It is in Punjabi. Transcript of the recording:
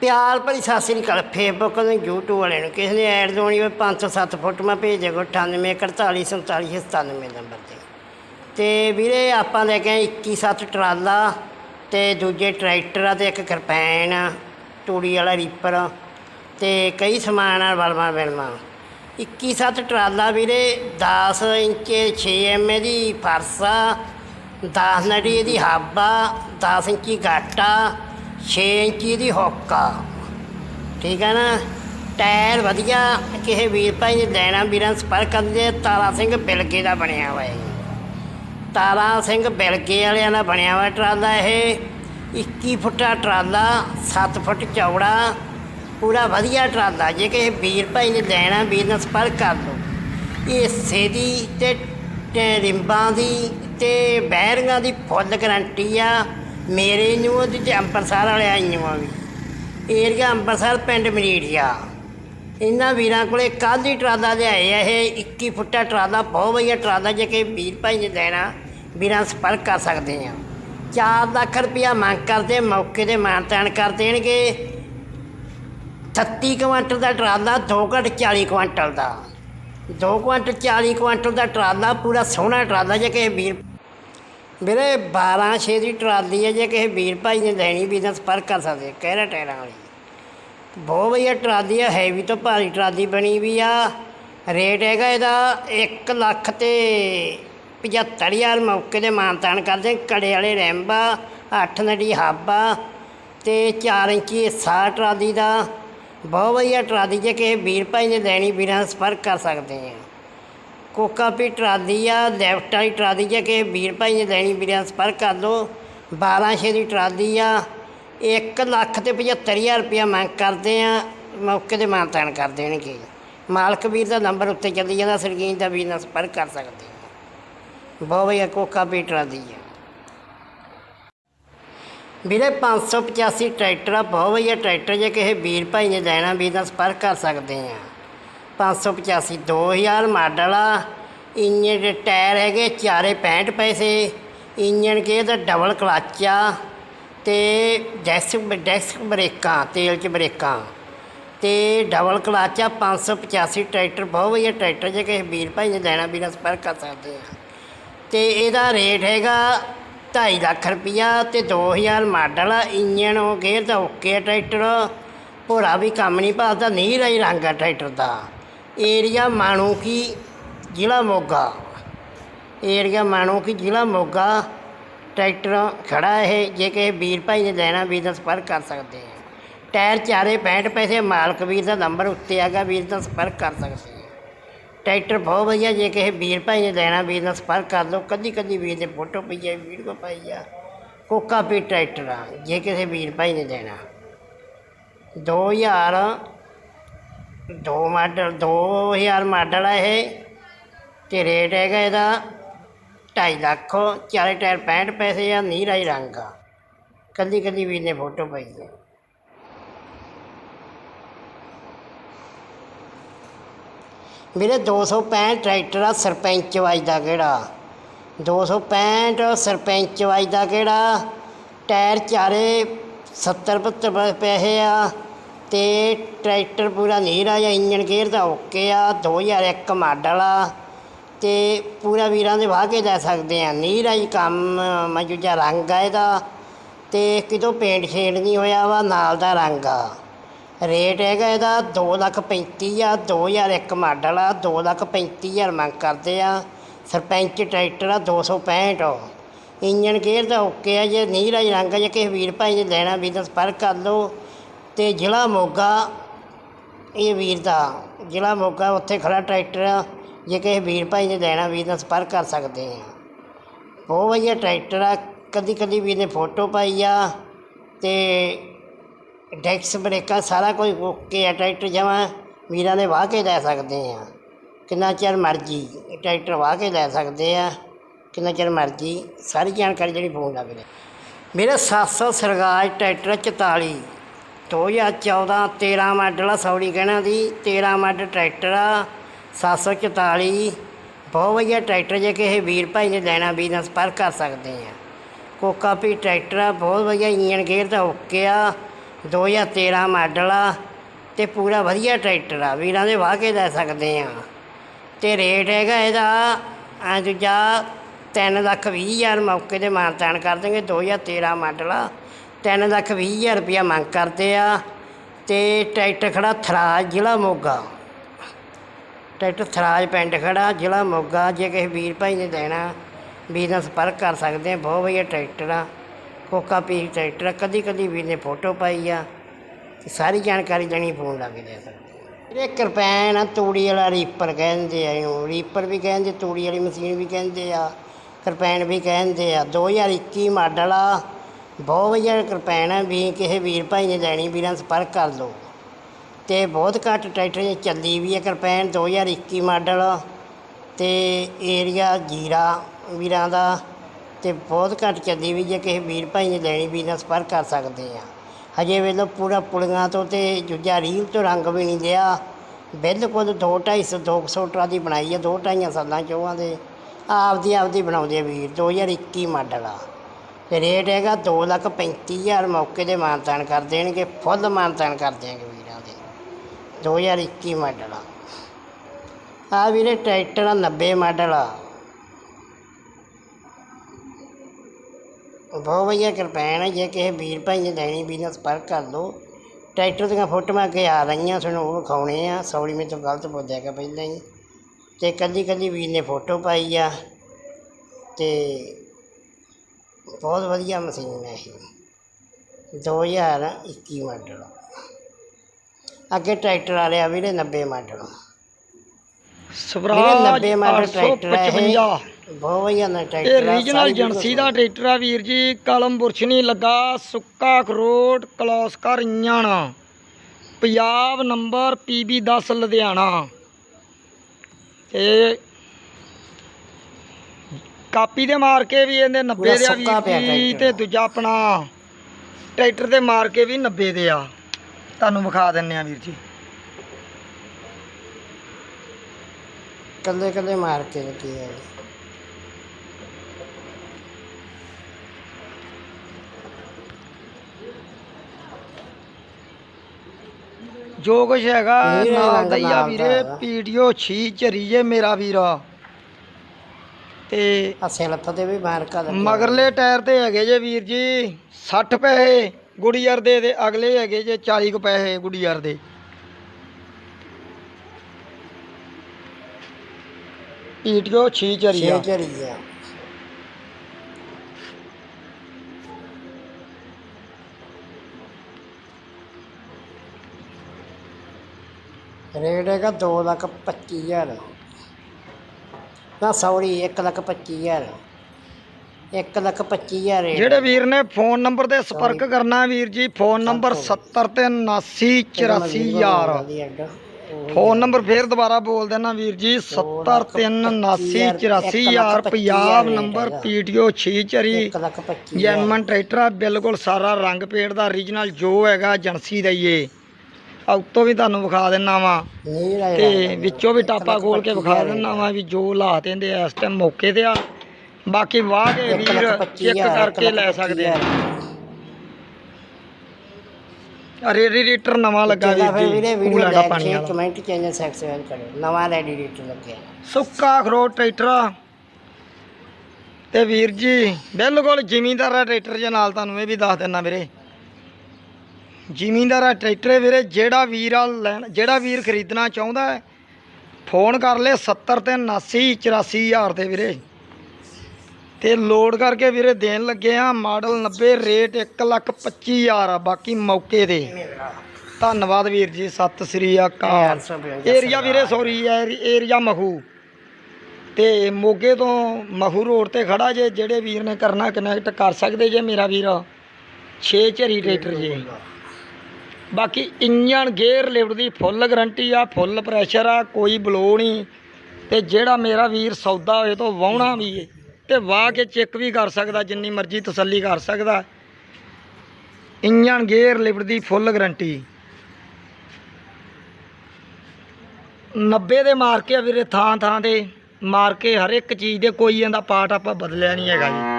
ਪਿਆਰ ਭਰੀ ਸਤਿ ਸ੍ਰੀ ਅਕਾਲ ਫੇਸਬੁੱਕ ਤੇ YouTube ਵਾਲੇ ਨੂੰ, ਕਿਸੇ ਨੇ ਐਡ ਦੋਣੀ ਹੋਵੇ 507 ਫੁੱਟ ਮੈਂ ਭੇਜ ਦਿਓ 98 48 47 97 ਨੰਬਰ ਤੇ। ਤੇ ਵੀਰੇ ਆਪਾਂ ਲੈ ਕੇ ਆਏ 21 ਸੱਤ ਟਰਾਲਾ ਤੇ ਦੂਜੇ ਟਰੈਕਟਰ ਆ ਤੇ ਇੱਕ ਕਿਰਪੈਨ, ਤੂੜੀ ਵਾਲਾ ਰੀਪਰ ਤੇ ਕਈ ਸਮਾਨ ਆ ਬਲਮਾ ਬਿਲਮਾ 21 ਸੱਤ ਟਰਾਲਾ ਵੀਰੇ 10 ਇੰਚ 6 ਐਮ ਦੀ ਫਰਸਾ 10 ਨੜੀ ਦੀ ਹਾਬਾ 10 ਇੰਚੀ ਗਾਟਾ 6 ਇੰਚੀ ਦੀ ਹੋਕਾ। ਠੀਕ ਹੈ ਨਾ? ਟਾਇਰ ਵਧੀਆ, ਕਿਸੇ ਵੀਰ ਭਾਈ ਨੇ ਲੈਣਾ, ਵੀਰਾਂ ਸੰਪਰਕ ਕਰ ਕਰਦੇ ਤਾਰਾ ਸਿੰਘ ਬਿਲਕੇ ਦਾ ਬਣਿਆ ਹੋਇਆ ਹੈ ਤਾਰਾ ਸਿੰਘ ਬਿਲਕੇ ਵਾਲਿਆਂ ਦਾ ਬਣਿਆ ਹੋਇਆ ਟਰਾਲਾ ਇਹ। 21 ਫੁੱਟਾ ਟਰਾਲਾ 7 ਫੁੱਟ ਚੌੜਾ, ਪੂਰਾ ਵਧੀਆ ਟਰਾਲਾ। ਜੇ ਕਿਸੇ ਵੀਰ ਭਾਈ ਨੇ ਲੈਣਾ, ਵੀਰ ਨਾਲ ਸੰਪਰਕ ਕਰ ਲਓ। ਇਹ ਹਿੱਸੇ ਦੀ ਤੇ ਤੇ ਰਿੰਬਾਂ ਦੀ ਤੇ ਬੈਰਿੰਗਾਂ ਦੀ ਫੁੱਲ ਗਰੰਟੀ ਆ। ਮੇਰੇ ਨੂੰ ਉਹਦੀ ਤੇ ਅੰਬਰਸਰ ਵਾਲਿਆਂ ਨੂੰ ਵੀ। ਏਰੀਆ ਅੰਮ੍ਰਿਤਸਰ ਪਿੰਡ ਮਰੀੜੀਆ ਇਹਨਾਂ ਵੀਰਾਂ ਕੋਲੇ ਕੱਲ੍ਹ ਹੀ ਟਰਾਲਾ ਲਿਆਏ ਆ, ਇਹ 21 ਫੁੱਟਾ ਟਰਾਲਾ, ਬਹੁਤ ਵਧੀਆ ਟਰਾਲਾ, ਜੇ ਕਿ ਵੀਰ ਭਾਈ ਨੇ ਦੇਣਾ ਵੀਰਾਂ ਸੰਪਰਕ ਕਰ ਸਕਦੇ ਆ। 4 ਲੱਖ ਰੁਪਇਆ ਮੰਗ ਕਰਦੇ, ਮੌਕੇ ਤੇ ਮਾਨਤਾਨ ਕਰ ਦੇਣਗੇ। 36 ਕੁਆਂਟਲ ਦਾ ਟਰਾਲਾ 2 ਘੱਟ 40 ਕੁਆਂਟਲ ਦਾ। 2 ਕੁਆਂਟਲ 40 ਕੁਆਂਟਲ ਦਾ ਟਰਾਲਾ, ਪੂਰਾ ਸੋਹਣਾ ਟਰਾਲਾ, ਜੇ ਕਿ ਵੀਰ ਵੀਰੇ 12 ਛੇ ਦੀ ਟਰਾਲੀ ਹੈ, ਜੇ ਕਿਸੇ ਵੀਰ ਭਾਈ ਨੇ ਲੈਣੀ ਵੀ ਤਾਂ ਸੰਪਰਕ ਕਰ ਸਕਦੇ ਕਹਿਰਾ ਟਾਇਰਾਂ ਵਾਲੀ। ਬਹੁਤ ਵਧੀਆ ਟਰਾਲੀ ਆ ਹੈਵੀ ਤੋਂ ਭਾਰੀ ਟਰਾਲੀ ਬਣੀ ਵੀ ਆ। ਰੇਟ ਹੈਗਾ ਇਹਦਾ 1 ਲੱਖ ਤੇ 75000 ਮੌਕੇ ਦੇ ਮਾਨਤਾਨ ਕਰਦੇ ਕੜੇ ਵਾਲੇ ਰੈਂਬਾ 8 ਨੜੀ ਹਾਬਾ ਤੇ 4 ਇੰਚੀ ਹਿੱਸਾ ਟਰਾਲੀ ਦਾ। ਬਹੁਤ ਵਧੀਆ ਟਰਾਲੀ ਜੇ ਕਿਸੇ ਵੀਰ ਭਾਈ ਨੇ ਲੈਣੀ ਵੀਰਾਂ ਨਾਲ ਸੰਪਰਕ ਕਰ ਸਕਦੇ ਆ। ਕੋਕਾ ਪੀ ਟਰਾਲੀ ਆ, ਲੈਫਟ ਵਾਲੀ ਟਰਾਲੀ ਜੇ ਕਿਸੇ ਵੀਰ ਭਾਈ ਨੇ ਲੈਣੀ, ਵੀਰਾਂ ਨਾਲ ਸੰਪਰਕ ਕਰ ਲਓ। 12 ਛੇ ਦੀ ਟਰਾਲੀ ਆ। 1 ਲੱਖ ਤੇ 75000 ਰੁਪਇਆ ਮੰਗ ਕਰਦੇ ਆ, ਮੌਕੇ ਤੇ ਮਾਨਤਾਨ ਕਰ ਦੇਣਗੇ। ਮਾਲਕ ਵੀਰ ਦਾ ਨੰਬਰ ਉੱਤੇ ਚੱਲੀ ਜਾਂਦਾ ਸਰਗੀਨ ਦਾ ਵੀਰ ਨਾਲ ਸੰਪਰਕ ਕਰ ਸਕਦੇ ਆ। ਬਹੁਤ ਵਧੀਆ ਕੋਕਾ ਪੀ ਟਰਾਲੀ ਆ। ਵੀਰੇ 585 ਟਰੈਕਟਰ ਆ, ਬਹੁਤ ਵਧੀਆ ਟਰੈਕਟਰ ਜੇ ਕਿਸੇ ਵੀਰ ਭਾਈ ਨੇ ਲੈਣਾ, ਵੀਰ ਨਾਲ ਸੰਪਰਕ ਕਰ ਸਕਦੇ ਆ। 585 2000 ਮਾਡਲ ਆ। ਇੰਜਨ ਦੇ ਟਾਇਰ ਹੈਗੇ, ਚਾਰੇ 65 ਪੈਸੇ। ਇੰਜਨ ਕੇ ਦਾ ਡਬਲ ਕਲੱਚ ਆ ਤੇ ਡੈਸਕ ਡੈਸਕ ਬ੍ਰੇਕਾਂ, ਤੇਲ 'ਚ ਬ੍ਰੇਕਾਂ। ਤੇ ਡਬਲ ਕਲੱਚ ਆ 585 ਟਰੈਕਟਰ, ਬਹੁਤ ਵਧੀਆ ਟਰੈਕਟਰ ਜੇ ਕਿਸੇ ਵੀਰ ਭਾਈ ਨੇ ਲੈਣਾ ਵੀਰ ਨਾਲ ਸੰਪਰਕ ਕਰ ਸਕਦੇ ਆ। ਤੇ ਇਹਦਾ ਰੇਟ ਹੈਗਾ 2.5 ਲੱਖ ਰੁਪਈਆ ਤੇ 2000 ਮਾਡਲ ਆ। ਇੰਜਨ ਉਹ ਗੇਅਰ ਦਾ ਓਕੇ ਆ ਟਰੈਕਟਰ। ਭੋਰਾ ਵੀ ਕੰਮ ਨਹੀਂ ਭਾਲਦਾ ਨਹੀਂ ਹੀ ਰੰਗ ਆ ਟਰੈਕਟਰ ਦਾ। ਏਰੀਆ ਮਾਣੂਕੀ ਜ਼ਿਲ੍ਹਾ ਮੋਗਾ। ਏਰੀਆ ਮਾਣੂਕੀ ਜ਼ਿਲ੍ਹਾ ਮੋਗਾ। ਟਰੈਕਟਰ ਖੜਾ ਇਹ, ਜੇ ਕਿਸੇ ਵੀਰ ਭਾਈ ਨੇ ਲੈਣਾ ਵੀਰ ਦਾ ਸੰਪਰਕ ਕਰ ਸਕਦੇ ਆ। ਟਾਇਰ ਚਾਰੇ 65 ਪੈਸੇ, ਮਾਲਕ ਵੀਰ ਦਾ ਨੰਬਰ ਉੱਤੇ ਹੈਗਾ, ਵੀਰ ਦਾ ਸੰਪਰਕ ਕਰ ਸਕਦੇ ਆ। ਟਰੈਕਟਰ ਬਹੁਤ ਵਧੀਆ, ਜੇ ਕਿਸੇ ਵੀਰ ਭਾਈ ਨੇ ਲੈਣਾ ਵੀਰ ਦਾ ਸੰਪਰਕ ਕਰ ਲਓ। ਕਦੀ ਕਦੀ ਵੀਰ ਦੇ ਫੋਟੋ ਪਈ ਆ, ਵੀਡੀਓ ਪਾਈ ਆ। ਕੋਕਾ ਪੀ ਟਰੈਕਟਰ ਆ, ਜੇ ਕਿਸੇ ਵੀਰ ਭਾਈ ਨੇ ਲੈਣਾ। 2000 ਦੋ ਮਾਡਲ 2000 ਮਾਡਲ ਆ ਇਹ ਤੇ ਰੇਟ ਹੈਗਾ ਇਹਦਾ 2.5 ਲੱਖ ਚਾਰੇ ਟਾਇਰ 65 ਪੈਸੇ ਆ, ਨੀਰਾ ਹੀ ਰੰਗ ਆ। ਕਦੀ ਕਦੀ ਵੀਰ ਨੇ ਫੋਟੋ ਪਾਈ ਆ। ਵੀਰੇ 265 ਟਰੈਕਟਰ ਆ, ਸਰਪੰਚ ਵੱਜਦਾ ਕਿਹੜਾ? 265 ਸਰਪੰਚ ਵੱਜਦਾ ਕਿਹੜਾ? ਟਾਇਰ ਚਾਰੇ 70 75 ਪੈਸੇ ਆ। ਅਤੇ ਟਰੈਕਟਰ ਪੂਰਾ ਨੀਰਾ ਜਾਂ ਇੰਜਨ ਗੇਅਰ ਦਾ ਓਕੇ ਆ 2001 ਮਾਡਲ ਆ। ਅਤੇ ਪੂਰਾ ਵੀਰਾਂ ਦੇ ਵਾਹ ਕੇ ਲੈ ਸਕਦੇ ਆ, ਨੀਰਾ ਜੀ ਕੰਮ ਮਜੂਜਾ ਰੰਗ ਆ ਇਹਦਾ। ਅਤੇ ਕਿਤੋਂ ਪੇਂਟ ਸ਼ੇਡ ਨਹੀਂ ਹੋਇਆ ਵਾ, ਨਾਲ ਦਾ ਰੰਗ ਆ। ਰੇਟ ਹੈਗਾ ਇਹਦਾ ਦੋ ਲੱਖ ਪੈਂਤੀ ਹਜ਼ਾਰ 2001 ਮਾਡਲ ਆ, ਦੋ ਲੱਖ ਪੈਂਤੀ ਹਜ਼ਾਰ ਮੰਗ ਕਰਦੇ ਆ। ਸਰਪੰਚ ਟਰੈਕਟਰ ਆ 265 ਇੰਜਨ ਗੇਅਰ ਦਾ ਓਕੇ ਆ, ਜੇ ਨੀਰਾ ਹੀ ਰੰਗ ਆ, ਜੇ ਕਿਸੇ ਵੀਰ ਭਾਈ ਨੇ ਲੈਣਾ ਵੀ ਤਾਂ ਸੰਪਰਕ ਕਰ ਲਓ। ਅਤੇ ਜ਼ਿਲ੍ਹਾ ਮੋਗਾ, ਇਹ ਵੀਰ ਦਾ। ਜ਼ਿਲ੍ਹਾ ਮੋਗਾ, ਉੱਥੇ ਖੜਾ ਟਰੈਕਟਰ ਆ। ਜੇ ਕਿਸੇ ਵੀਰ ਭਾਈ ਨੇ ਲੈਣਾ, ਵੀਰ ਨਾਲ ਸੰਪਰਕ ਕਰ ਸਕਦੇ ਆ। ਬਹੁਤ ਵਧੀਆ ਟਰੈਕਟਰ ਆ। ਕਦੀ ਕਦੀ ਵੀਰ ਨੇ ਫੋਟੋ ਪਾਈ ਆ ਅਤੇ ਡੈਕਸ, ਬ੍ਰੇਕਾਂ, ਸਾਰਾ ਕੁਝ ਓਕੇ ਆ ਟਰੈਕਟਰ ਜਮਾਂ। ਵੀਰਾਂ ਦੇ ਵਾਹ ਕੇ ਲੈ ਸਕਦੇ ਆ। ਕਿੰਨਾ ਚਿਰ ਮਰਜ਼ੀ ਟਰੈਕਟਰ ਵਾਹ ਕੇ ਲੈ ਸਕਦੇ ਆ। ਕਿੰਨਾ ਚਿਰ ਮਰਜ਼ੀ। ਸਾਰੀ ਜਾਣਕਾਰੀ ਜਿਹੜੀ ਫੋਨ ਲੱਗ ਰਹੀ। ਮੇਰਾ 700 ਸਰਗਾਜ, ਟਰੈਕਟਰ 44 2014 13 ਮਾਡਲ ਆ ਸੌੜੀ ਕਹਿਣਾ ਦੀ 13 ਮਾਡਲ ਟਰੈਕਟਰ ਆ 744 ਬਹੁਤ ਵਧੀਆ ਟਰੈਕਟਰ ਜੇ ਕਿਸੇ ਵੀਰ ਭਾਈ ਨੇ ਲੈਣਾ ਵੀਰ ਨਾਲ ਸੰਪਰਕ ਕਰ ਸਕਦੇ ਆ। ਕੋਕਾ ਪੀ ਟਰੈਕਟਰ ਆ, ਬਹੁਤ ਵਧੀਆ ਇੰਜਨ ਗੇਅਰ ਤਾਂ ਓਕੇ ਆ। 2013 ਮਾਡਲ ਆ, ਤੇ ਪੂਰਾ ਵਧੀਆ ਟਰੈਕਟਰ ਆ, ਵੀਰਾਂ ਦੇ ਵਾਹ ਕੇ ਲੈ ਸਕਦੇ ਆ। ਤੇ ਰੇਟ ਹੈਗਾ ਇਹਦਾ ਆ ਦੂਜਾ ਤਿੰਨ ਲੱਖ ਵੀਹ ਹਜ਼ਾਰ ਮੌਕੇ ਤੇ ਮਾਨਤਾਨ ਕਰ ਦੇਂਗੇ 2013 ਮਾਡਲ ਆ। ਤਿੰਨ ਲੱਖ ਵੀਹ ਹਜ਼ਾਰ ਰੁਪਇਆ ਮੰਗ ਕਰਦੇ ਆ ਤੇ ਟਰੈਕਟਰ ਖੜਾ ਥਰਾਜ ਜ਼ਿਲ੍ਹਾ ਮੋਗਾ। ਟਰੈਕਟਰ ਥਰਾਜ ਪਿੰਡ ਖੜਾ ਜ਼ਿਲ੍ਹਾ ਮੋਗਾ। ਜੇ ਕਿਸੇ ਵੀਰ ਭਾਈ ਨੇ ਦੇਣਾ, ਵੀਰ ਨਾਲ ਸੰਪਰਕ ਕਰ ਸਕਦੇ ਆ, ਬਹੁਤ ਵਧੀਆ ਟਰੈਕਟਰ ਆ। ਕੋਕਾ ਪੀ ਟਰੈਕਟਰ ਆ ਕਦੀ ਕਦੀ ਵੀਰ ਨੇ ਫੋਟੋ ਪਾਈ ਆ ਤੇ ਸਾਰੀ ਜਾਣਕਾਰੀ ਦੇਣੀ ਫੋਨ ਲਾ ਕੇ ਦੇ ਸਕਦੇ ਇਹ ਕਿਰਪੈਨ ਆ, ਤੂੜੀ ਵਾਲਾ ਰੀਪਰ ਕਹਿੰਦੇ ਆ ਇਹਨੂੰ। ਰੀਪਰ ਵੀ ਕਹਿੰਦੇ, ਤੂੜੀ ਵਾਲੀ ਮਸ਼ੀਨ ਵੀ ਕਹਿੰਦੇ ਆ। ਕਿਰਪੈਨ ਵੀ ਕਹਿੰਦੇ ਆ। 2021 ਮਾਡਲ ਆ। ਬਹੁਤ ਵਧੀਆ ਕਿਰਪੈਨ ਆ ਵੀ ਕਿਸੇ ਵੀਰ ਭਾਈ ਨੇ ਲੈਣੀ ਵੀਰਾਂ ਸੰਪਰਕ ਕਰ ਲਓ। ਤੇ ਬਹੁਤ ਘੱਟ ਟਰੈਕਟਰ ਚੱਲੀ ਵੀ ਹੈ ਕਿਰਪੈਨ 2021 ਮਾਡਲ ਤੇ ਏਰੀਆ ਜੀਰਾ ਵੀਰਾਂ ਦਾ ਤੇ ਬਹੁਤ ਘੱਟ ਚੱਲੀ ਵੀ ਜੇ ਕਿਸੇ ਵੀਰ ਭਾਈ ਨੇ ਲੈਣੀ ਵੀਰ ਨਾਲ ਸੰਪਰਕ ਕਰ ਸਕਦੇ ਆ। ਹਜੇ ਵੇਲੋ ਪੂਰਾ ਪੁਲੀਆਂ ਤੋਂ ਤੇ ਜੁਜਾ ਰੀਲ ਤੋਂ ਰੰਗ ਵੀ ਨਹੀਂ ਲਿਆ। ਬਿਲਕੁਲ ਦੋ ਢਾਈ ਸੌ, ਦੋ ਕੁ ਸੌ ਟਰਾ ਦੀ ਬਣਾਈ ਆ, ਦੋ ਢਾਈਆਂ ਸਾਲਾਂ ਚੋਹਾਂ ਦੇ। ਆਪਦੀ ਆਪਦੀ ਬਣਾਉਂਦੇ ਆ ਵੀਰ 2021 ਮਾਡਲ ਆ। ਰੇਟ ਹੈਗਾ ਦੋ ਲੱਖ ਪੈਂਤੀ ਹਜ਼ਾਰ ਮੌਕੇ ਦੇ ਮਾਨਤਾਨ ਕਰ ਦੇਣਗੇ, ਫੁੱਲ ਮਾਨਤਾਨ ਕਰ ਦਿਆਂਗੇ ਵੀਰਾਂ ਦੇ। 2021 ਮਾਡਲ ਆ। ਆ ਵੀਰੇ ਟਰੈਕਟਰ ਆ 90 ਮਾਡਲ ਆ। ਬਹੁਤ ਵਧੀਆ ਕਿਰਪੈਨ ਹੈ ਜੇ ਕਿਸੇ ਵੀਰ ਭਾਈ ਨੇ ਲੈਣੀ, ਵੀਰ ਨਾਲ ਸੰਪਰਕ ਕਰ ਲਓ। ਟਰੈਕਟਰ ਦੀਆਂ ਫੋਟੋਆਂ ਅੱਗੇ ਆ ਰਹੀਆਂ, ਤੁਹਾਨੂੰ ਉਹ ਵਿਖਾਉਣੇ ਆ। ਸੌਰੀ ਮੇਰੇ ਤੋਂ ਗਲਤ ਬੋਲਿਆਗਾ ਪਹਿਲਾਂ ਹੀ। ਤੇ ਕੱਲੀ ਕੱਲੀ ਵੀਰ ਨੇ ਫੋਟੋ ਪਾਈ ਆ। ਤੇ ਬਹੁਤ ਵਧੀਆ ਮਸ਼ੀਨ ਹੈ ਇਹ। 2021 ਮਾਡਲ। ਅੱਗੇ ਟਰੈਕਟਰ ਆ ਰਿਹਾ ਵੀਰੇ 90 ਮਾਡਲ। ਸਵਰਾਜ 90 ਮਾਡਲ ਟਰੈਕਟਰ ਹੈ ਇਹ। 855 ਬਹੁਤ ਵਧੀਆ ਨਾ ਇਹ ਟਰੈਕਟਰ ਆ, ਰੀਜਨਲ ਏਜੰਸੀ ਦਾ ਟਰੈਕਟਰ ਆ ਵੀਰ ਜੀ ਕਲਮ ਬੁਰਸ਼ ਨਹੀਂ ਲੱਗਾ ਸੁੱਕਾ ਅਖਰੋਟ Kirloskar engine. Punjab number PB 10 Ludhiana. ਤੇ ਕਾਪੀ ਦੇ ਮਾਰ ਕੇ ਵੀ ਇਹਦੇ 90 ਪੂਰਾ ਦੇ ਆ ਸੁੱਕਾ ਪਿਆ ਟਰੈਕਟਰ। ਤੇ ਦੂਜਾ ਆਪਣਾ ਟਰੈਕਟਰ ਦੇ ਮਾਰ ਕੇ ਵੀ 90 ਦੇ ਆ। ਤੁਹਾਨੂੰ ਵਿਖਾ ਦਿੰਨੇ ਆ ਵੀਰ ਜੀ। ਕੱਲੇ ਕੱਲੇ ਮਾਰ ਕੇ ਲੱਗੀ ਹੈ ਜੋ ਕੁਛ ਹੈਗਾ ਨਾਲ ਰੰਗ ਦਾ ਹੀ ਆ ਨਾਲ ਵੀਰੇ। ਦਾ। ਪੀਡੀਓ ਛੀ ਝਰੀ ਜੇ ਮੇਰਾ ਵੀਰਾ। ਤੇ ਹੱਸੇ ਲੱਥ ਤੇ ਵੀ ਮਾਰਕਾ ਲੱਗਿਆ ਮਗਰਲੇ ਟਾਇਰ ਤੇ ਹੈਗੇ ਜੇ ਵੀਰ ਜੀ 60 ਪੈਸੇ ਗੁੜੀਅਰ ਦੇ ਤੇ ਅਗਲੇ ਹੈਗੇ ਜੇ 40 ਕੁ ਪੈਸੇ ਗੁੜੀਅਰ ਦੇ। ਈਟਿਓ 6 ਚਰੀਆ 6 ਚਰੀਆ ਰੇਟ ਹੈਗਾ 2 ਲੱਖ 25000 ਤਾਂ ਸੌਰੀ 1 ਲੱਖ 25 ਹਜ਼ਾਰ। 1 ਲੱਖ 25 ਹਜ਼ਾਰ ਜਿਹੜੇ ਵੀਰ ਨੇ ਫੋਨ ਨੰਬਰ ਤੇ ਸੰਪਰਕ ਕਰਨਾ ਵੀਰ ਜੀ ਫੋਨ ਨੰਬਰ 70 ਤੇ 79 ਫੋਨ ਨੰਬਰ ਫੇਰ ਦੁਬਾਰਾ ਬੋਲ ਦੇਣਾ ਵੀਰ ਜੀ 7379984050 ਪੰਜਾਬ ਨੰਬਰ ਪੀਟੀਓ 6 ਜੈਨਮਨ ਟਰੈਕਟਰ ਬਿਲਕੁਲ ਸਾਰਾ ਰੰਗ ਪੇੜ ਦਾ origignal ਜੋ ਹੈਗਾ ਏਜੰਸੀ ਦਾ ਹੀ ਉੱਤੋਂ ਵੀ ਤੁਹਾਨੂੰ ਵਿਖਾ ਦਿੰਨਾ ਵਾ। ਤੇ ਵਿੱਚੋਂ ਵੀ ਟਾਪਾ ਖੋਲ ਕੇ ਵਿਖਾ ਦਿੰਨਾ ਵਾ ਵੀ ਜੋ ਲਾ ਦਿੰਦੇ ਇਸ ਟਾਈਮ ਮੌਕੇ ਤੇ ਆ। ਬਾਕੀ ਵਾਹ ਕੇ ਵੀਰ ਚੈੱਕ ਕਰਕੇ ਲੈ ਸਕਦੇ ਆ। ਰੇਡੀਏਟਰ ਨਵਾਂ ਲੱਗਾ ਵੀਰ ਜੀ। ਵੀਡੀਓ ਦਾ ਪਾਣੀ ਵਾਲਾ। ਕਮੈਂਟ ਚੈਨਲ ਸਬਸਕ੍ਰਾਈਬ ਕਰੋ ਨਵਾਂ ਰੈਡੀਏਟਰ ਲੱਗਿਆ। ਸੁੱਕਾ ਅਖਰੋਟ ਟਰੈਕਟਰ ਤੇ ਵੀਰ ਜੀ ਬਿਲਕੁਲ ਜ਼ਿਮੀਂਦਾਰ ਟਰੈਕਟਰ ਜੇ ਨਾਲ ਤੁਹਾਨੂੰ ਇਹ ਵੀ ਦੱਸ ਦਿੰਨਾ ਵੀਰੇ। ਜ਼ਿਮੀਂਦਾਰ ਦਾ ਟਰੈਕਟਰ ਵੀਰੇ ਜਿਹੜਾ ਵੀਰ ਆ ਲੈਣ ਜਿਹੜਾ ਵੀਰ ਖਰੀਦਣਾ ਚਾਹੁੰਦਾ ਹੈ ਫੋਨ ਕਰ ਲੈ 70 ਤੇ 79 84000 ਤੇ ਵੀਰੇ। ਤੇ ਲੋਡ ਕਰਕੇ ਵੀਰੇ ਦੇਣ ਲੱਗੇ ਆ ਮਾਡਲ 90 ਰੇਟ 125000 ਆ ਬਾਕੀ ਮੌਕੇ ਤੇ। ਧੰਨਵਾਦ ਵੀਰ ਜੀ ਸਤਿ ਸ੍ਰੀ ਅਕਾਲ। ਏਰੀਆ ਵੀਰੇ ਸੌਰੀ ਏਰੀਆ ਮਖੂ ਤੇ ਮੋਗੇ ਤੋਂ ਮਖੂ ਰੋਡ ਤੇ ਖੜਾ ਜੇ ਜਿਹੜੇ ਵੀਰ ਨੇ ਕਰਨਾ ਕਨੈਕਟ ਕਰ ਸਕਦੇ ਜੇ ਮੇਰਾ ਵੀਰ। 6 ਝਰੀ ਟਰੈਕਟਰ ਜੇ। ਬਾਕੀ ਇੰਜਣ ਗੇਅਰ ਲਿਫਟ ਦੀ ਫੁੱਲ ਗਰੰਟੀ ਆ ਫੁੱਲ ਪ੍ਰੈਸ਼ਰ ਆ, ਕੋਈ ਬਲੋ ਨਹੀਂ। ਤੇ ਜਿਹੜਾ ਮੇਰਾ ਵੀਰ ਸੌਦਾ ਹੋਏ ਤੋਂ ਵਾਹਣਾ ਵੀ ਏ, ਤੇ ਵਾਹ ਕੇ ਚੈੱਕ ਵੀ ਕਰ ਸਕਦਾ, ਜਿੰਨੀ ਮਰਜ਼ੀ ਤਸੱਲੀ ਕਰ ਸਕਦਾ। ਇੰਜਣ ਗੇਅਰ ਲਿਫਟ ਦੀ ਫੁੱਲ ਗਰੰਟੀ 90 ਦੇ ਮਾਰ ਕੇ ਆ ਵੀਰੇ ਥਾਂ ਥਾਂ ਤੇ। ਮਾਰ ਕੇ ਹਰ ਇੱਕ ਚੀਜ਼ ਦੇ, ਕੋਈ ਇਹਦਾ ਪਾਰਟ ਆਪਾਂ ਬਦਲਿਆ ਨਹੀਂ ਹੈਗਾ ਜੀ।